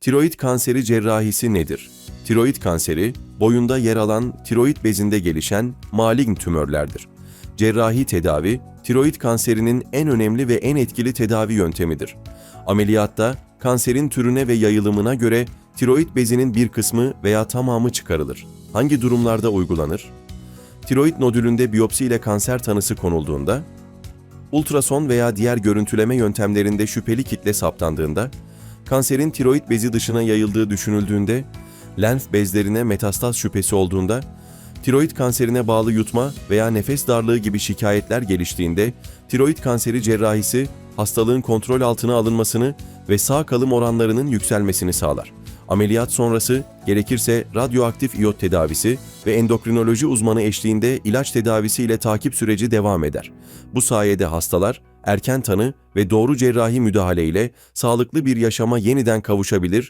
Tiroid kanseri cerrahisi nedir? Tiroid kanseri, boyunda yer alan tiroid bezinde gelişen malign tümörlerdir. Cerrahi tedavi, tiroid kanserinin en önemli ve en etkili tedavi yöntemidir. Ameliyatta, kanserin türüne ve yayılımına göre tiroid bezinin bir kısmı veya tamamı çıkarılır. Hangi durumlarda uygulanır? Tiroid nodülünde biyopsi ile kanser tanısı konulduğunda, ultrason veya diğer görüntüleme yöntemlerinde şüpheli kitle saptandığında, kanserin tiroid bezi dışına yayıldığı düşünüldüğünde, lenf bezlerine metastaz şüphesi olduğunda, tiroid kanserine bağlı yutma veya nefes darlığı gibi şikayetler geliştiğinde, tiroid kanseri cerrahisi hastalığın kontrol altına alınmasını ve sağ kalım oranlarının yükselmesini sağlar. Ameliyat sonrası gerekirse radyoaktif iyot tedavisi ve endokrinoloji uzmanı eşliğinde ilaç tedavisi ile takip süreci devam eder. Bu sayede hastalar erken tanı ve doğru cerrahi müdahale ile sağlıklı bir yaşama yeniden kavuşabilir